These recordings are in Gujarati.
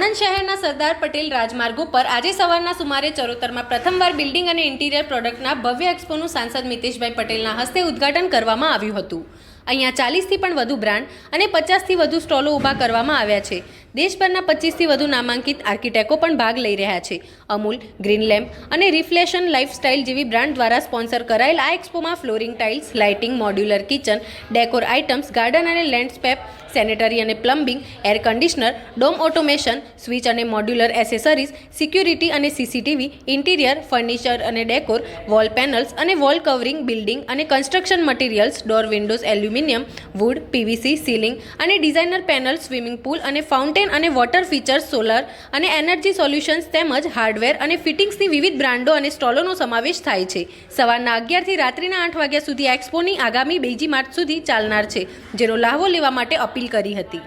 આણંદ શહેરના સરદાર પટેલ રાજમાર્ગ ઉપર આજે સવારના સુમારે ચરોતરમાં પ્રથમવાર બિલ્ડિંગ અને ઇન્ટિરિયર પ્રોડક્ટના ભવ્ય એક્સપોનું સાંસદ મિતેશભાઈ પટેલના હસ્તે ઉદ્ઘાટન કરવામાં આવ્યું હતું. અહીંયા ચાલીસથી પણ વધુ બ્રાન્ડ અને પચાસથી વધુ સ્ટોલો ઊભા કરવામાં આવ્યા છે. દેશભરના પચીસથી વધુ નામાંકિત આર્કિટેકો પણ ભાગ લઈ રહ્યા છે. અમૂલ, ગ્રીન લેમ્પ અને રિફ્લેશન લાઇફસ્ટાઇલ જેવી બ્રાન્ડ દ્વારા સ્પોન્સર કરાયેલ આ એક્સપોમાં flooring tiles, lighting, modular kitchen, decor items, garden અને લેન્ડસ્કેપ, સેનેટરી અને plumbing, air conditioner, home automation, switch અને મોડ્યુલર એસેસરીઝ, સિક્યુરિટી અને સીસીટીવી, ઇન્ટિરિયર, ફર્નિચર અને ડેકોર, વોલ પેનલ્સ અને વોલ કવરિંગ, બિલ્ડિંગ અને construction materials, door windows, aluminium, wood, PVC, ceiling અને ડિઝાઇનર પેનલ સ્વિમિંગ પુલ અને ફાઉન્ટેન અને વોટર ફીચર્સ, સોલર અને એનર્જી સોલ્યુશન્સ તેમજ હાર્ડવેર અને ફિટિંગ્સની વિવિધ બ્રાન્ડો અને સ્ટોલોનો સમાવેશ થાય છે. સવારના અગિયારથી રાત્રિના આઠ વાગ્યા સુધી એક્સપોની આગામી બીજી માર્ચ સુધી ચાલનાર છે, જેનો લાહવો લેવા માટે અપીલ કરી હતી.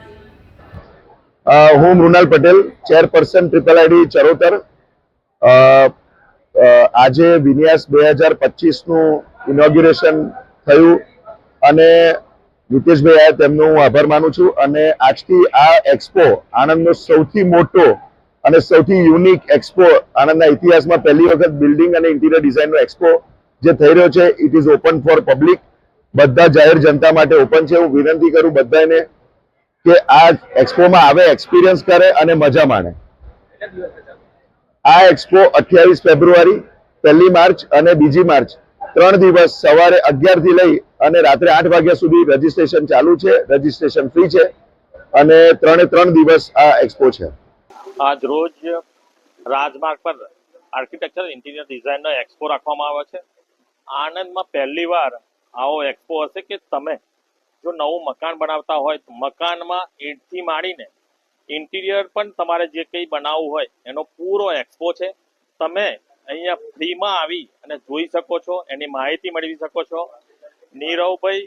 હું Mrunal Patel, chairperson triple ID Charotar. આજે વિન્યાસ બે હજાર પચીસનું ઇનોગ્યુરેશન થયું અને નીતિશભાઈ આ તેમનો હું આભાર માનું છું અને આજથી આ એક્સપો આણંદનો સૌથી મોટો અને સૌથી યુનિક એક્સપો આણંદના ઇતિહાસમાં પહેલી વખત બિલ્ડિંગ અને ઇન્ટિરિયર ડિઝાઇનનો એક્સપો જે થઈ રહ્યો છે it is open for public બધા જાહેર જનતા માટે ઓપન છે. હું વિનંતી કરું બધાને કે આ એક્સપોમાં આવે એક્સપિરિયન્સ કરે અને મજા માણે. આ એક્સપો અઠ્યાવીસ ફેબ્રુઆરી, પહેલી માર્ચ અને બીજી માર્ચ ત્રણ દિવસ સવારે અગિયારથી લઈ અને રાત્રે આઠ વાગ્યા સુધી રજીસ્ટ્રેશન ચાલુ છે. રજીસ્ટ્રેશન ફ્રી છે. અને ત્રણે ત્રણ દિવસ આ એક્સપો છે. આજ રોજ રાજમાર્ગ પર આર્કિટેક્ચર ઇન્ટિરિયર ડિઝાઇનનો એક્સપો રાખવામાં આવે છે. આણંદમાં પહેલી વાર આવો એક્સપો હશે કે તમે જો નવું મકાન બનાવતા હોય મકાનમાં ઈંટથી માંડીને ઇન્ટિરિયર પણ તમારે જે કંઈ બનાવવું હોય એનો પૂરો એક્સપો છે. તમે અહીંયા ફ્રીમાં આવી અને જોઈ શકો છો, એની માહિતી મેળવી શકો છો. નીરવભાઈ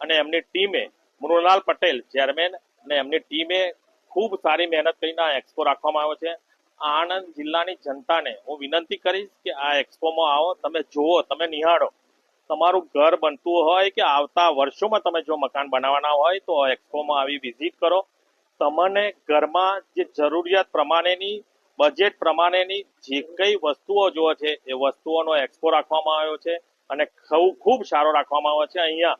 અને એમની ટીમે મૃણાલ પટેલ ચેરમેન અને એમની ટીમે ખૂબ સારી મહેનત કરીને આ એક્સપો રાખવામાં આવ્યો છે. આણંદ જિલ્લાની જનતાને હું વિનંતી કરીશ કે આ એક્સપોમાં આવો, તમે જુઓ, તમે નિહાળો. તમારું ઘર બનતું હોય કે આવતા વર્ષોમાં તમે જો મકાન બનાવવાના હોય તો એક્સપોમાં આવી વિઝિટ કરો. તમને ઘરમાં જે જરૂરિયાત પ્રમાણેની બજેટ પ્રમાણેની જે કઈ વસ્તુઓ જોવે છે, એ વસ્તુઓનો એક્સપો રાખવામાં આવ્યો છે અને ખૂબ ખૂબ સારો રાખવામાં આવ્યો છે. અહીંયા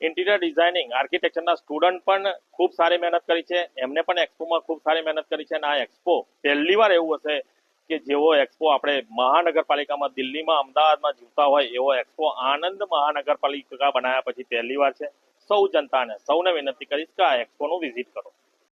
ઇન્ટિરિયર ડિઝાઇનિંગ આર્કિટેક્ચરના સ્ટુડન્ટ પણ ખૂબ સારી મહેનત કરી છે. એમને પણ એક્સપોમાં ખૂબ સારી મહેનત કરી છે અને આ એક્સપો પહેલી વાર એવું હશે કે જેવો એક્સપો આપણે મહાનગરપાલિકામાં દિલ્હીમાં, અમદાવાદમાં જીવતા હોય, એવો એક્સપો આનંદ મહાનગરપાલિકા બનાવ્યા પછી પહેલી વાર છે. સૌ જનતાને, સૌને વિનંતી કરીશ કે આ એક્સપોનું વિઝિટ કરો.